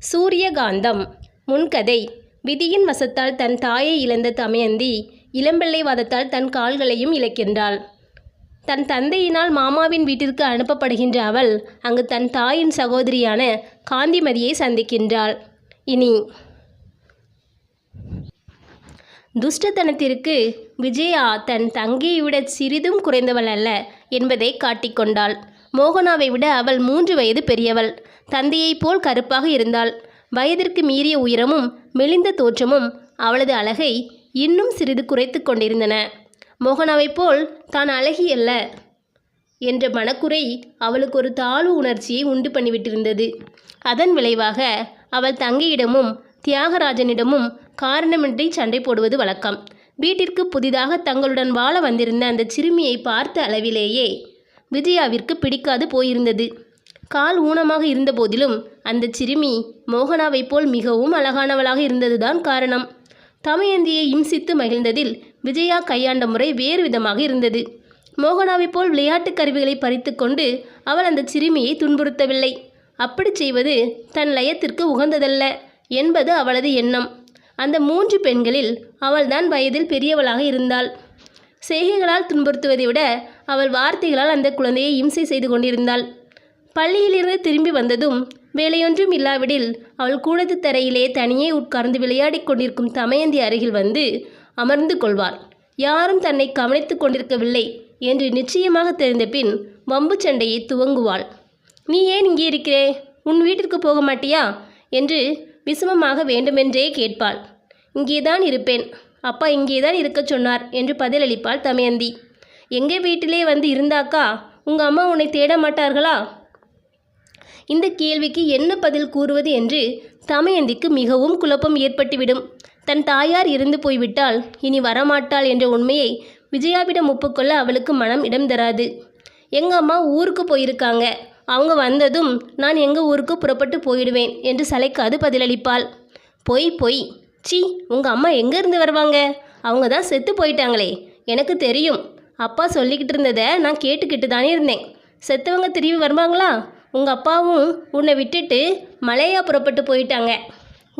சூரியகாந்தம். முன்கதை. விதியின் வசத்தால் தன் தாயை இழந்த தமயந்தி இளம்பிள்ளை வாதத்தால் தன் கால்களையும் இழக்கின்றாள். தன் தந்தையினால் மாமாவின் வீட்டிற்கு அனுப்பப்படுகின்ற அவள் அங்கு தன் தாயின் சகோதரியான காந்திமதியை சந்திக்கின்றாள். இனி துஷ்டத்தனத்திற்கு விஜயா தன் தங்கியை விட சிறிதும் குறைந்தவள் அல்ல என்பதை காட்டிக்கொண்டாள். மோகனாவை விட அவள் மூன்று வயது பெரியவள். தந்தையைப் போல் கருப்பாக இருந்தாள். வயதிற்கு மீறிய உயரமும் மெலிந்த தோற்றமும் அவளது அழகை இன்னும் சிறிது குறைத்து கொண்டிருந்தன. மோகனாவைப் போல் தான் அழகியல்ல என்ற மனக்குறை அவளுக்கு ஒரு தாழ்வு உணர்ச்சியை உண்டு பண்ணிவிட்டிருந்தது. அதன் விளைவாக அவள் தங்கையிடமும் தியாகராஜனிடமும் காரணமின்றி சண்டை போடுவது வழக்கம். வீட்டிற்கு புதிதாக தங்களுடன் வாழ வந்திருந்த அந்த சிறுமியை பார்த்த அளவிலேயே விஜயாவிற்கு பிடிக்காது போயிருந்தது. கால் ஊனமாக இருந்தபோதிலும் அந்த சிறுமி மோகனாவைப் போல் மிகவும் அழகானவளாக இருந்ததுதான் காரணம். தமயந்தியை இம்சித்து மகிழ்ந்ததில் விஜயா கையாண்ட முறை வேறு விதமாக இருந்தது. மோகனாவைப் போல் விளையாட்டுக் கருவிகளை பறித்துக்கொண்டு அவள் அந்த சிறுமியை துன்புறுத்தவில்லை. அப்படி செய்வது தன் லயத்திற்கு உகந்ததல்ல என்பது அவளது எண்ணம். அந்த மூன்று பெண்களில் அவள்தான் வயதில் பெரியவளாக இருந்தாள். செய்கைகளால் துன்புறுத்துவதை விட அவள் வார்த்தைகளால் அந்த குழந்தையை இம்சை செய்து கொண்டிருந்தாள். பள்ளியிலிருந்து திரும்பி வந்ததும் வேலையொன்றும் இல்லாவிடில் அவள் கூடத்து தரையிலே தனியே உட்கார்ந்து விளையாடிக் கொண்டிருக்கும் தமயந்தி அருகில் வந்து அமர்ந்து கொள்வாள். யாரும் தன்னை கவனித்துக் கொண்டிருக்கவில்லை என்று நிச்சயமாக தெரிந்த பின் வம்பு சண்டையை துவங்குவாள். நீ ஏன் இங்கே இருக்கிறே? உன் வீட்டிற்கு போக மாட்டியா? என்று விசமமாக வேண்டுமென்றே கேட்பாள். இங்கேதான் இருப்பேன். அப்பா இங்கேதான் இருக்கச் சொன்னார் என்று பதிலளிப்பாள் தமயந்தி. எங்கள் வீட்டிலே வந்து இருந்தாக்கா உங்கள் அம்மா உன்னை தேட மாட்டார்களா? இந்த கேள்விக்கு என்ன பதில் கூறுவது என்று தமயந்திக்கு மிகவும் குழப்பம் ஏற்பட்டுவிடும். தன் தாயார் இருந்து போய்விட்டால் இனி வரமாட்டாள் என்ற உண்மையை விஜயாவிடம் ஒப்புக்கொள்ள அவளுக்கு மனம் இடம் தராது. எங்கள் அம்மா ஊருக்கு போயிருக்காங்க. அவங்க வந்ததும் நான் எங்கள் ஊருக்கு புறப்பட்டு போயிடுவேன் என்று சளைக்காது பதிலளிப்பாள். பொய் பொய். சி உங்கள் அம்மா எங்கேருந்து வருவாங்க? அவங்க தான் செத்து போயிட்டாங்களே. எனக்கு தெரியும். அப்பா சொல்லிக்கிட்டு இருந்ததை நான் கேட்டுக்கிட்டு தானே இருந்தேன். செத்தவங்க திரும்பி வருவாங்களா? உங்கள் அப்பாவும் உன்னை விட்டுட்டு மலையா புறப்பட்டு போயிட்டாங்க.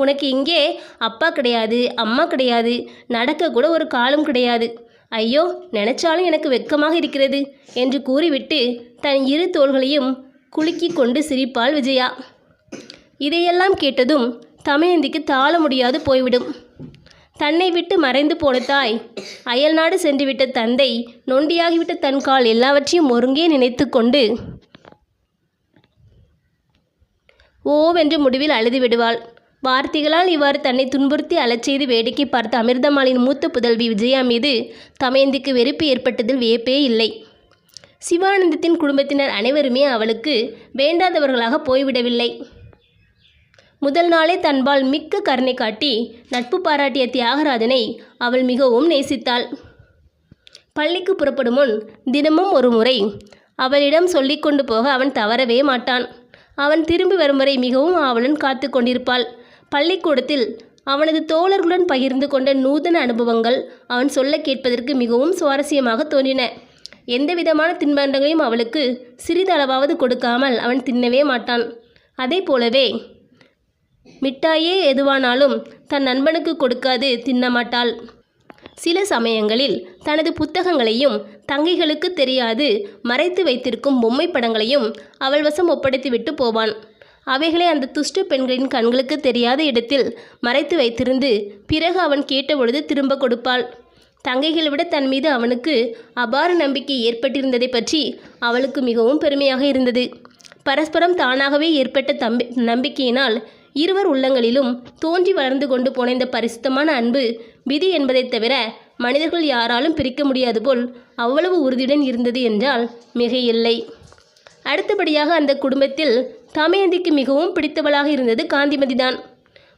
உனக்கு இங்கே அப்பா கிடையாது அம்மா கிடையாது நடக்க கூட ஒரு காலம் கிடையாது. ஐயோ நினைச்சாலும் எனக்கு வெட்கமாக இருக்கிறது என்று கூறிவிட்டு தன் இரு தோள்களையும் குலுக்கி கொண்டு சிரிப்பாள் விஜயா. இதையெல்லாம் கேட்டதும் தமயந்திக்கு தாழ முடியாது போய்விடும். தன்னை விட்டு மறைந்து போன தாய். அயல்நாடு சென்றுவிட்ட தந்தை நொண்டியாகிவிட்ட தன் கால் எல்லாவற்றையும் ஒருங்கே நினைத்து கொண்டு ஓவென்று முடிவில் அழுது விடுவாள். வார்த்தைகளால் இவ்வாறு தன்னை துன்புறுத்தி அலச்செய்து வேடிக்கை பார்த்த அமிர்தமாலின் மூத்த புதல்வி விஜயா மீது தமயந்திக்கு வெறுப்பு ஏற்பட்டதில் வியப்பே இல்லை. சிவானந்தத்தின் குடும்பத்தினர் அனைவருமே அவளுக்கு வேண்டாதவர்களாக போய்விடவில்லை. முதல் நாளே தன்பால் மிக்க கருணை காட்டி நட்பு பாராட்டிய தியாகராஜனை அவள் மிகவும் நேசித்தாள். பள்ளிக்கு புறப்படும் முன் தினமும் ஒரு முறை அவளிடம் சொல்லி கொண்டு போக அவன் தவறவே மாட்டான். அவன் திரும்பி வரும் வரை மிகவும் ஆவலன் காத்து கொண்டிருப்பாள். பள்ளிக்கூடத்தில் அவனது தோழர்களுடன் பகிர்ந்து கொண்ட நூதன அனுபவங்கள் அவன் சொல்ல கேட்பதற்கு மிகவும் சுவாரஸ்யமாக தோன்றின. எந்தவிதமான தின்பண்டங்களையும் அவளுக்கு சிறிதளவாவது கொடுக்காமல் அவன் தின்னவே மாட்டான். அதே போலவே மிட்டாயே எதுவானாலும் தன் நண்பனுக்கு கொடுக்காது தின்னமாட்டாள். சில சமயங்களில் தனது புத்தகங்களையும் தங்கைகளுக்கு தெரியாது மறைத்து வைத்திருக்கும் பொம்மை படங்களையும் அவள் வசம் ஒப்படைத்துவிட்டு போவான். அவைகளை அந்த துஷ்ட பெண்களின் கண்களுக்கு தெரியாத இடத்தில் மறைத்து வைத்திருந்து பிறகு அவன் கேட்டபொழுது திரும்ப கொடுப்பாள். தங்கைகளை விட தன் மீது அவனுக்கு அபார நம்பிக்கை ஏற்பட்டிருந்ததை பற்றி அவளுக்கு மிகவும் பெருமையாக இருந்தது. பரஸ்பரம் தானாகவே ஏற்பட்ட தம்பி நம்பிக்கையினால் இருவர் உள்ளங்களிலும் தோன்றி வளர்ந்து கொண்டு போன இந்த பரிசுத்தமான அன்பு விதி என்பதைத் தவிர மனிதர்கள் யாராலும் பிரிக்க முடியாது போல் அவ்வளவு உறுதியுடன் இருந்தது என்றால் மிகையில்லை. அடுத்தபடியாக அந்த குடும்பத்தில் தமயந்திக்கு மிகவும் பிடித்தவளாக இருந்தது காந்திமதிதான்.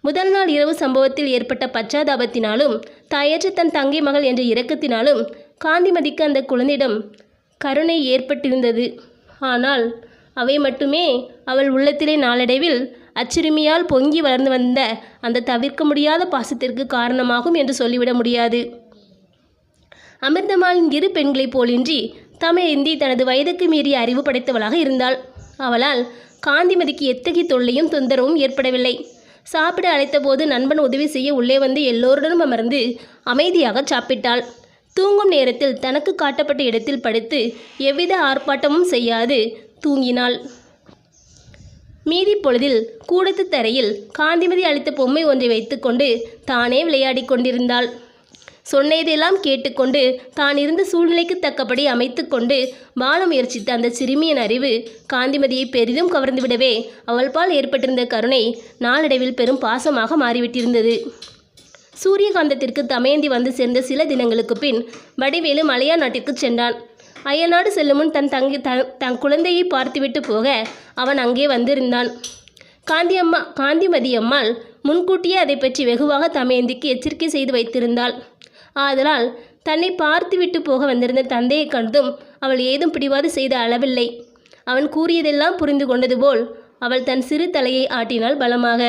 முதல் நாள் இரவு சம்பவத்தில் ஏற்பட்ட பச்சாதாபத்தினாலும் தாயற்ற தன் தங்கை மகள் என்ற இரக்கத்தினாலும் காந்திமதிக்கு அந்த குழந்தையிடம் கருணை ஏற்பட்டிருந்தது. ஆனால் அவை மட்டுமே அவள் உள்ளத்திலே நாளடைவில் அச்சிறுமியால் பொங்கி வளர்ந்து வந்த அந்த தவிர்க்க முடியாத பாசத்திற்கு காரணமாகும் என்று சொல்லிவிட முடியாது. அமிர்தமாலின் இரு பெண்களைப் போலின்றி தமயந்தி தனது வயதுக்கு மீறிய அறிவு படைத்தவளாக இருந்தாள். அவளால் காந்திமதிக்கு எத்தகைய தொல்லையும் தொந்தரவும் ஏற்படவில்லை. சாப்பிட அழைத்தபோது நண்பன் உதவி செய்ய உள்ளே வந்து எல்லோருடனும் அமர்ந்து அமைதியாக சாப்பிட்டாள். தூங்கும் நேரத்தில் தனக்கு காட்டப்பட்ட இடத்தில் படுத்து எவ்வித ஆர்ப்பாட்டமும் செய்யாது தூங்கினாள். மீதி பொழுதில் கூடத்து தரையில் காந்திமதி அளித்த பொம்மை ஒன்றை வைத்துக்கொண்டு தானே விளையாடிக் கொண்டிருந்தாள். சொன்னதையெல்லாம் கேட்டுக்கொண்டு தான் இருந்த சூழ்நிலைக்கு தக்கபடி அமைத்துக்கொண்டு வாழ முயற்சித்த அந்த சிறுமியின் அறிவு காந்திமதியை பெரிதும் கவர்ந்துவிடவே அவள் பால் ஏற்பட்டிருந்த கருணை நாளடைவில் பெரும் பாசமாக மாறிவிட்டிருந்தது. சூரியகாந்தத்திற்கு தமயந்தி வந்து சேர்ந்த சில தினங்களுக்கு பின் வடிவேலு மலையா நாட்டிற்கு சென்றான். அயல்நாடு செல்லும் முன் தன் தங்கி தன் தன் குழந்தையை பார்த்துவிட்டு போக அவன் அங்கே வந்திருந்தான். காந்தியம்மா காந்திமதி அம்மாள் முன்கூட்டியே அதை பற்றி வெகுவாக தமயந்திக்கு எச்சரிக்கை செய்து வைத்திருந்தாள். ஆதலால் தன்னை பார்த்துவிட்டு போக வந்திருந்த தந்தையை கண்டதும் அவள் ஏதும் பிடிவாது செய்த அளவில்லை அவன் கூறியதெல்லாம் புரிந்து கொண்டது போல் அவள் தன் சிறு தலையை ஆட்டினாள் பலமாக.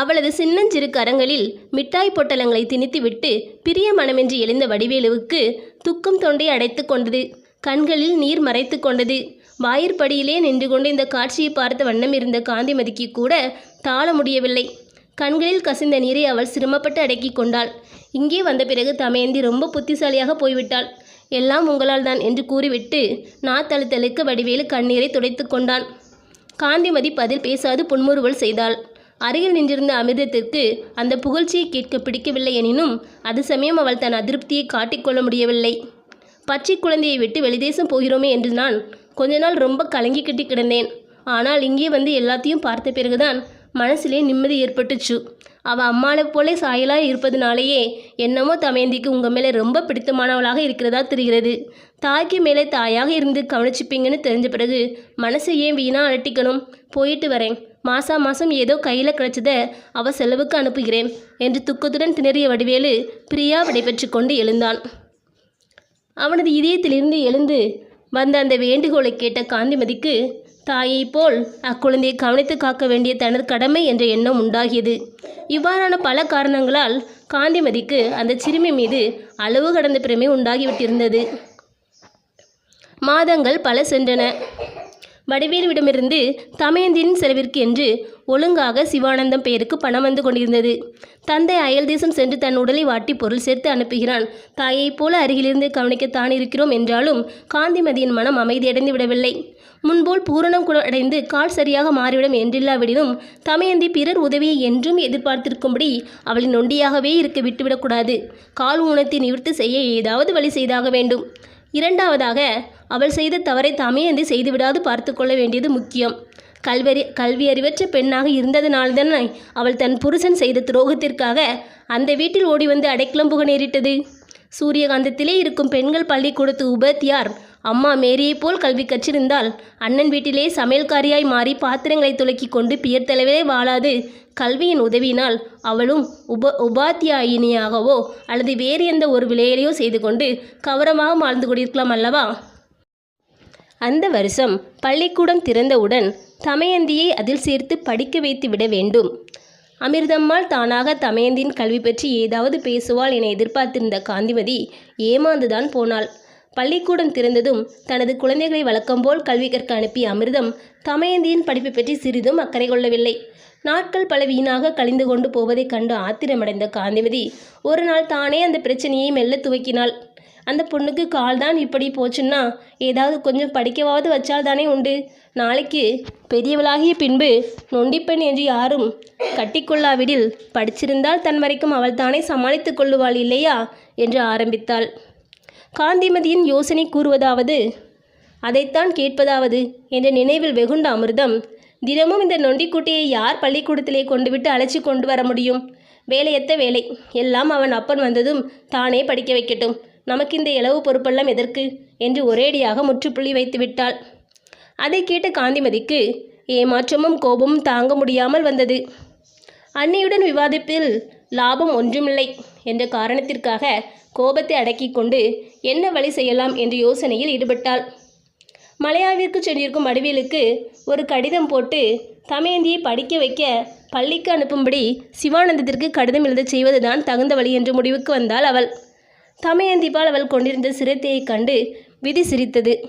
அவளது சின்னஞ்சிறு கரங்களில் மிட்டாய் பொட்டலங்களை திணித்துவிட்டு பிரிய மனமின்றி எழுந்த வடிவேலுவுக்கு துக்கம் தொண்டை அடைத்து கொண்டது. கண்களில் நீர் மறைத்து கொண்டது. வாயிற்படியிலே நின்று கொண்டு இந்த காட்சியை பார்த்த வண்ணம் இருந்த காந்திமதிக்கு கூட தாழ முடியவில்லை. கண்களில் கசிந்த நீரை அவள் சிரமப்பட்டு அடக்கி கொண்டாள். இங்கே வந்த பிறகு தமயந்தி ரொம்ப புத்திசாலியாக போய்விட்டாள். எல்லாம் உங்களால் தான் என்று கூறிவிட்டு நாத்தழுத்தலுக்கு வடிவேலு கண்ணீரை துடைத்து கொண்டான் காந்திமதி பதில் பேசாது புன்முறுவல் செய்தாள். அருகில் நின்றிருந்த அமிர்தத்திற்கு அந்த புகழ்ச்சியை கேட்க பிடிக்கவில்லை எனினும் அது சமயம் அவள் தன் அதிருப்தியை காட்டிக்கொள்ள முடியவில்லை. பச்சை குழந்தையை விட்டு வெளிதேசம் போகிறோமே என்று நான் கொஞ்ச நாள் ரொம்ப கலங்கி கட்டி கிடந்தேன். ஆனால் இங்கே வந்து எல்லாத்தையும் பார்த்த பிறகுதான் மனசிலே நிம்மதி ஏற்பட்டுச்சு. அவள் அம்மாவை போலே சாயலாக இருப்பதுனாலேயே என்னமோ தமயந்திக்கு உங்கள் மேலே ரொம்ப பிடித்தமானவளாக இருக்கிறதா தெரிகிறது. தாய்க்கு மேலே தாயாக இருந்து கவனிச்சுப்பீங்கன்னு தெரிஞ்ச பிறகு மனசை ஏன் வீணாக அலட்டிக்கணும்? போயிட்டு வரேன். மாசா மாதம் ஏதோ கையில் கிடச்சதை அவள் செலவுக்கு அனுப்புகிறேன் என்று துக்கத்துடன் திணறிய வடிவேலு பிரியா விடைபெற்று கொண்டு எழுந்தான். அவனது இதயத்திலிருந்து எழுந்து வந்த அந்த வேண்டுகோளை கேட்ட காந்திமதிக்கு தாயைப் போல் அக்குழந்தையை கவனித்து காக்க வேண்டிய தனது கடமை என்ற எண்ணம் உண்டாகியது. இவ்வாறான பல காரணங்களால் காந்திமதிக்கு அந்த சிறுமி மீது அளவு கடந்த பிரமை உண்டாகிவிட்டிருந்தது. மாதங்கள் பல சென்றன. வடிவேலுவிடமிருந்து தமையந்தின் செலவிற்கு என்று ஒழுங்காக சிவானந்தம் பெயருக்கு பணம் வந்து கொண்டிருந்தது. தந்தை அயல் தேசம் சென்று தன் உடலை வாட்டி பொருள் சேர்த்து அனுப்புகிறான். தாயைப் போல அருகிலிருந்து கவனிக்கத்தான் இருக்கிறோம் என்றாலும் காந்திமதியின் மனம் அமைதியடைந்து விடவில்லை. முன்போல் பூரணம் கூட அடைந்து கால் சரியாக மாறிவிடும் என்றில்லாவிடினும் தமையந்தி பிறர் உதவியை என்றும் எதிர்பார்த்திருக்கும்படி அவளை நொண்டியாகவே இருக்க விட்டுவிடக்கூடாது. கால் ஊனத்தை நிவர்த்தி செய்ய ஏதாவது வழி செய்தாக வேண்டும். இரண்டாவதாக அவள் செய்த தவறை தாமே என்று செய்துவிடாது பார்த்து கொள்ள வேண்டியது முக்கியம். கல்வெறி கல்வி அறிவற்ற பெண்ணாக இருந்ததனால்தானே அவள் தன் புருஷன் செய்த துரோகத்திற்காக அந்த வீட்டில் ஓடி வந்து அடைக்கலம் புக நேரிட்டது சூரியகாந்தத்திலே இருக்கும் பெண்கள் பள்ளிக்கூடத்து உபத்தியார் அம்மா மேரியைப் போல் கல்வி கற்றிருந்தால் அண்ணன் வீட்டிலே சமையல்காரியாய் மாறி பாத்திரங்களை துலக்கி கொண்டு பியர்த்தளவே வாழாது. கல்வியின் உதவியினால் அவளும் உப உபாத்தியாயினியாகவோ அல்லது வேறு எந்த ஒரு விலையிலையோ செய்து கொண்டு கௌரவமாக வாழ்ந்து கொண்டிருக்கலாம் அல்லவா? அந்த வருஷம் பள்ளிக்கூடம் திறந்தவுடன் தமயந்தியை அதில் சேர்த்து படிக்க வைத்து விட வேண்டும். அமிர்தம்மாள் தானாக தமயந்தின் கல்வி பற்றி ஏதாவது பேசுவாள் என எதிர்பார்த்திருந்த காந்திமதி ஏமாந்துதான் போனாள். பள்ளிக்கூடம் திறந்ததும் தனது குழந்தைகளை வழக்கம்போல் கல்வி கற்க அனுப்பிய அமிர்தம் தமயந்தியின் படிப்பு பற்றி சிறிதும் அக்கறை கொள்ளவில்லை. நாட்கள் பல வீணாக கழிந்து கொண்டு போவதைக் கண்டு ஆத்திரமடைந்த காந்திமதி ஒரு நாள் தானே அந்த பிரச்சனையை மெல்ல துவக்கினாள். அந்த பொண்ணுக்கு கால் தான் இப்படி போச்சுன்னா ஏதாவது கொஞ்சம் படிக்கவாவது வச்சால் தானே உண்டு. நாளைக்கு பெரியவளாகிய பின்பு நொண்டிப்பெண் என்று யாரும் கட்டிக்கொள்ளாவிடில் படிச்சிருந்தால் தன் வரைக்கும் அவள் தானே சமாளித்து கொள்ளுவாள் இல்லையா? என்று ஆரம்பித்தாள். காந்திமதியின் யோசனை கூறுவதாவது அதைத்தான் கேட்பதாவது என்ற நினைவில் வெகுண்ட அமிர்தம் தினமும் இந்த நொண்டிக்குட்டியை யார் பள்ளிக்கூடத்திலே கொண்டுவிட்டு அழைச்சி கொண்டு வர முடியும்? வேலையத்த வேலை. எல்லாம் அவன் அப்பன் வந்ததும் தானே படிக்க வைக்கட்டும். நமக்கு இந்த இளவு பொறுப்பெல்லாம் எதற்கு? என்று ஒரேடியாக முற்றுப்புள்ளி வைத்து விட்டாள். அதை கேட்ட காந்திமதிக்கு ஏமாற்றமும் கோபமும் தாங்க முடியாமல் வந்தது. அன்னியுடன் விவாதிப்பில் லாபம் ஒன்றுமில்லை என்ற காரணத்திற்காக கோபத்தை அடக்கிக் கொண்டு என்ன வழி செய்யலாம் என்று யோசனையில் ஈடுபட்டாள். மலையாவிற்கு சென்றிருக்கும் வடிவேலுக்கு ஒரு கடிதம் போட்டு தமயந்தியை படிக்க வைக்க பள்ளிக்கு அனுப்பும்படி சிவானந்தத்திற்கு கடிதம் எழுதச் செய்வதுதான் தகுந்த வழி என்று முடிவுக்கு வந்தாள் அவள். தமயந்திப்பால் அவள் கொண்டிருந்த சிரத்தையைக் கண்டு விதி சிரித்தது.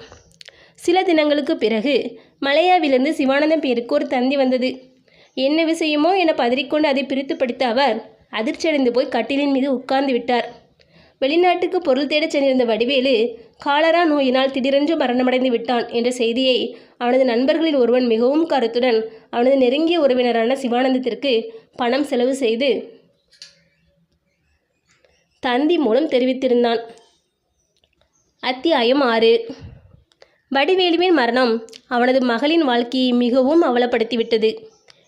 சில தினங்களுக்கு பிறகு மலையாவிலிருந்து சிவானந்தம் பேருக்கு ஒரு தந்தி வந்தது. என்ன விஷயமோ என பதறிக்கொண்டு அதை பிரித்து படித்த அவர் அதிர்ச்சியடைந்து போய் கட்டிலின் மீது உட்கார்ந்து விட்டார். வெளிநாட்டுக்கு பொருள் தேடச் சென்றிருந்த வடிவேலு காலரா நோயினால் திடீரென்று மரணமடைந்து விட்டான் என்ற செய்தியை அவனது நண்பர்களில் ஒருவன் மிகவும் கருத்துடன் அவனது நெருங்கிய உறவினரான சிவானந்தத்திற்கு பணம் செலவு செய்து தந்தி மூலம் தெரிவித்திருந்தான். அத்தியாயம் ஆறு. வடிவேலுவின் மரணம் அவனது மகளின் வாழ்க்கையை மிகவும் அவலப்படுத்திவிட்டது.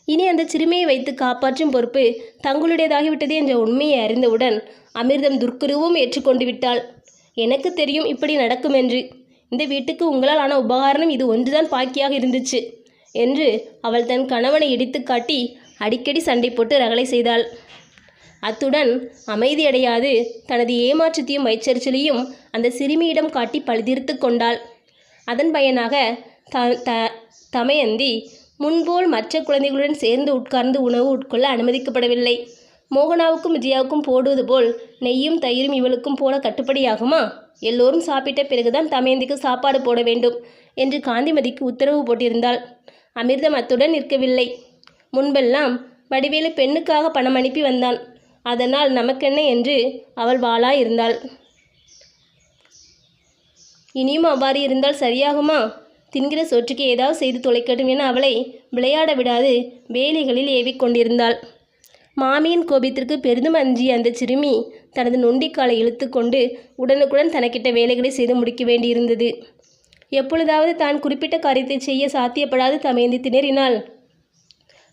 இனி அந்த சிறுமியை வைத்து காப்பாற்றும் பொறுப்பு தங்களுடையதாகிவிட்டது என்ற உண்மையை அறிந்தவுடன் அமிர்தம் துர்க்குருவும் ஏற்றுக்கொண்டு விட்டாள். எனக்கு தெரியும் இப்படி நடக்கும் என்று இந்த வீட்டுக்கு உங்களால் ஆன உபகாரணம் இது ஒன்றுதான் பாக்கியாக இருந்துச்சு என்று அவள் தன் கணவனை இடித்து காட்டி அடிக்கடி சண்டை போட்டு ரகளை செய்தாள். அத்துடன் அமைதியடையாது தனது ஏமாற்றத்தையும் வைச்சரிச்சலையும் அந்த சிறுமியிடம் காட்டி பழுதீர்த்து கொண்டாள். அதன் பயனாக த த தமயந்தி முன்போல் மற்ற குழந்தைகளுடன் சேர்ந்து உட்கார்ந்து உணவு உட்கொள்ள அனுமதிக்கப்படவில்லை. மோகனாவுக்கும் விஜயாவுக்கும் போடுவது போல் நெய்யும் தயிரும் இவளுக்கும் போட கட்டுப்படியாகுமா? எல்லோரும் சாப்பிட்ட பிறகுதான் தமயந்திக்கு சாப்பாடு போட வேண்டும் என்று காந்திமதிக்கு உத்தரவு போட்டிருந்தாள். அமிர்தம் அத்துடன் நிற்கவில்லை. முன்பெல்லாம் வடிவேலு பெண்ணுக்காக பணம் அனுப்பி வந்தான். அதனால் நமக்கென்ன என்று அவள் வாளாய் இருந்தாள். இனியும் அவ்வாறு இருந்தால் சரியாகுமா? தின்கிற சோற்றுக்கு ஏதாவது செய்து தொலைக்கட்டும் என அவளை விளையாட விடாது வேலிகளில் ஏவிக் கொண்டிருந்தாள் மாமியின் கோபத்திற்கு பெரிதும் அஞ்சிய அந்த சிறுமி தனது நொண்டிக்காலை இழுத்து கொண்டு உடனுக்குடன் தனக்கிட்ட வேலைகளை செய்து முடிக்க வேண்டியிருந்தது. எப்பொழுதாவது தான் குறிப்பிட்ட காரியத்தை செய்ய சாத்தியப்படாது தமையந்தி திணறினாள்.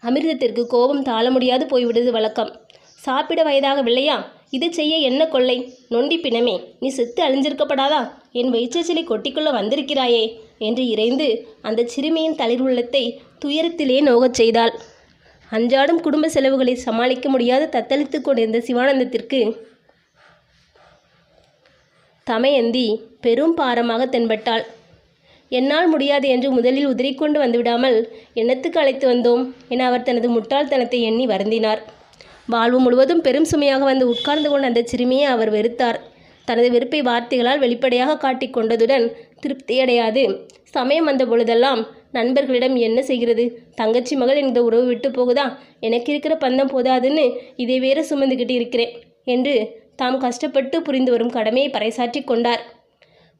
அமிர்தத்திற்கு கோபம் தாழ முடியாது போய்விடுவது வழக்கம். சாப்பிட வயதாகவில்லையா இது செய்ய என்ன கொள்ளை? நொண்டி பிணமே நீ செத்து அழிஞ்சிருக்கப்படாதா? என் வயிற்றச்சலை கொட்டிக்குள்ள வந்திருக்கிறாயே. என்று இறைந்து அந்த சிறுமியின் தலை உள்ளத்தை துயரத்திலே நோகச் செய்தாள். அன்றாடும் குடும்ப செலவுகளை சமாளிக்க முடியாது தத்தளித்து கொண்டிருந்த சிவானந்தத்திற்கு தமயந்தி பெரும் பாரமாக தென்பட்டாள். என்னால் முடியாது என்று முதலில் உதறிக்கொண்டு வந்துவிடாமல் என்னத்துக்கு அழைத்து வந்தோம் என அவர் தனது முட்டாள்தனத்தை எண்ணி வருந்தினார். வாழ்வு முழுவதும் பெரும் சுமையாக வந்து உட்கார்ந்து கொண்ட அந்த சிறுமியை அவர் வெறுத்தார். தனது வெறுப்பை வார்த்தைகளால் வெளிப்படையாக காட்டிக்கொண்டதுடன் திருப்தியடையாது. சமயம் வந்த பொழுதெல்லாம் நண்பர்களிடம் என்ன செய்கிறது? தங்கச்சி மகள் இந்த உறவு விட்டு போகுதா? எனக்கு இருக்கிற பந்தம் போதாதுன்னு இதை வேற சுமந்துக்கிட்டு இருக்கிறேன் என்று தாம் கஷ்டப்பட்டு புரிந்து வரும் கடமையை பறைசாற்றி கொண்டார்.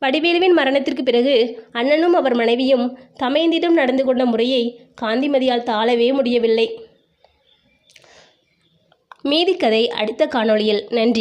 வடிவேலுவின் மரணத்திற்கு பிறகு அண்ணனும் அவர் மனைவியும் தமையந்திடம் நடந்து கொண்ட முறையை காந்திமதியால் தாழவே முடியவில்லை. மீதி கதை அடுத்த காணொளியில். நன்றி.